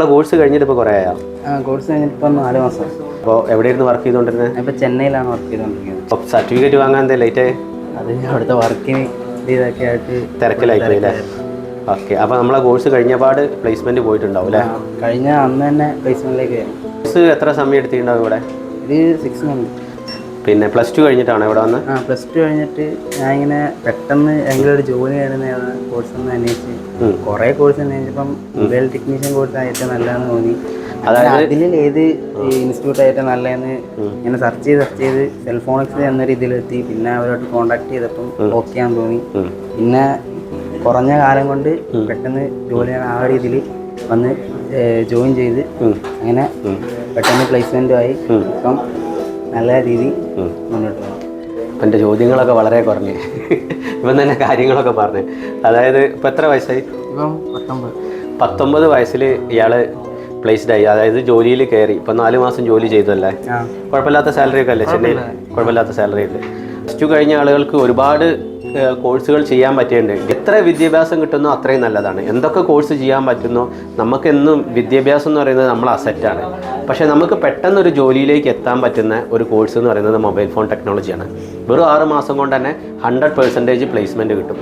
നമ്മളെ കോഴ്സ് കഴിഞ്ഞിട്ട് ഇപ്പോൾ കുറേ ആയോ? കോഴ്സ് കഴിഞ്ഞിട്ട് ഇപ്പം നാല് മാസം. അപ്പോൾ എവിടെയായിരുന്നു വർക്ക് ചെയ്തുകൊണ്ടിരുന്നത് ഇപ്പോൾ ചെന്നൈയിലാണ് വർക്ക് ചെയ്തുകൊണ്ടിരിക്കുന്നത് അപ്പോൾ സർട്ടിഫിക്കറ്റ് വാങ്ങാൻ എന്താ ലേറ്റ് അത് അവിടുത്തെ വർക്കിന് ഇതൊക്കെ ആയിട്ട് തിരക്കിലായി പോയി അല്ലേ? ഓക്കെ അപ്പോൾ നമ്മളെ കോഴ്സ് കഴിഞ്ഞപാട് പ്ലേസ്മെന്റ് പോയിട്ടുണ്ടാവും അല്ലേ? കഴിഞ്ഞ അന്ന് തന്നെ പ്ലേസ്മെന്റിലേക്ക് കോഴ്സ് എത്ര സമയം എടുത്തിട്ടുണ്ടാവും ഇവിടെ? ഇത് സിക്സ് മന്ത് പിന്നെ പ്ലസ് ടു കഴിഞ്ഞിട്ടാണ് ഇവിടെ വന്ന്? ആ പ്ലസ് ടു കഴിഞ്ഞിട്ട് ഞാൻ ഇങ്ങനെ പെട്ടെന്ന് എങ്കിലും ഒരു ജോലി നേടുന്ന കോഴ്സ് ഒന്ന് അന്വേഷിച്ച്. കുറെ കുറേ കോഴ്സ് അന്വേഷിച്ചപ്പം മൊബൈൽ ടെക്നീഷ്യൻ കോഴ്സ് ആയിട്ട് നല്ലതെന്ന് തോന്നി. അതായത് അതിൽ ഏത് ഇൻസ്റ്റിറ്റ്യൂട്ട് ആയിട്ട് നല്ലതെന്ന് ഇങ്ങനെ സെർച്ച് ചെയ്ത് സെർച്ച് ചെയ്ത് സെൽഫോണിക്സ് എന്ന രീതിയിലെത്തി പിന്നെ അവരോട് കോൺടാക്ട് ചെയ്തപ്പം ഓക്കെ ആണെന്ന് തോന്നി. പിന്നെ കുറഞ്ഞ കാലം കൊണ്ട് പെട്ടെന്ന് ജോലി ആ രീതിയിൽ വന്ന് ജോയിൻ ചെയ്ത് അങ്ങനെ പെട്ടെന്ന് പ്ലേസ്മെന്റും ആയി. ഇപ്പം നല്ല രീതി മുന്നോട്ട് പോകാം അപ്പം എന്റെ ചോദ്യങ്ങളൊക്കെ വളരെ കുറഞ്ഞ്. ഇപ്പം തന്നെ കാര്യങ്ങളൊക്കെ പറഞ്ഞു അതായത് ഇപ്പം എത്ര വയസ്സായി? ഇപ്പം പത്തൊമ്പത്. പത്തൊമ്പത് വയസ്സിൽ ഇയാൾ പ്ലേസ്ഡ് ആയി. അതായത് ജോലിയിൽ കയറി. ഇപ്പം നാല് മാസം ജോലി ചെയ്തല്ലേ കുഴപ്പമില്ലാത്ത സാലറി ഒക്കെ അല്ലേ ചെന്നൈയിൽ? കുഴപ്പമില്ലാത്ത സാലറി ഉണ്ട് പ്ലസ് ടു കഴിഞ്ഞ ആളുകൾക്ക് ഒരുപാട് കോഴ്സുകൾ ചെയ്യാൻ പറ്റിയിട്ടുണ്ട്. എത്ര വിദ്യാഭ്യാസം കിട്ടുന്നോ അത്രയും നല്ലതാണ്. എന്തൊക്കെ കോഴ്സ് ചെയ്യാൻ പറ്റുന്നോ നമുക്കെന്നും വിദ്യാഭ്യാസം എന്ന് പറയുന്നത് നമ്മൾ അസറ്റാണ് പക്ഷേ നമുക്ക് പെട്ടെന്ന് ഒരു ജോലിയിലേക്ക് എത്താൻ പറ്റുന്ന ഒരു കോഴ്സ് എന്ന് പറയുന്നത് മൊബൈൽ ഫോൺ ടെക്നോളജിയാണ്. വെറും ആറ് മാസം കൊണ്ട് തന്നെ ഹൺഡ്രഡ് പെർസെന്റേജ് പ്ലേസ്മെന്റ് കിട്ടും.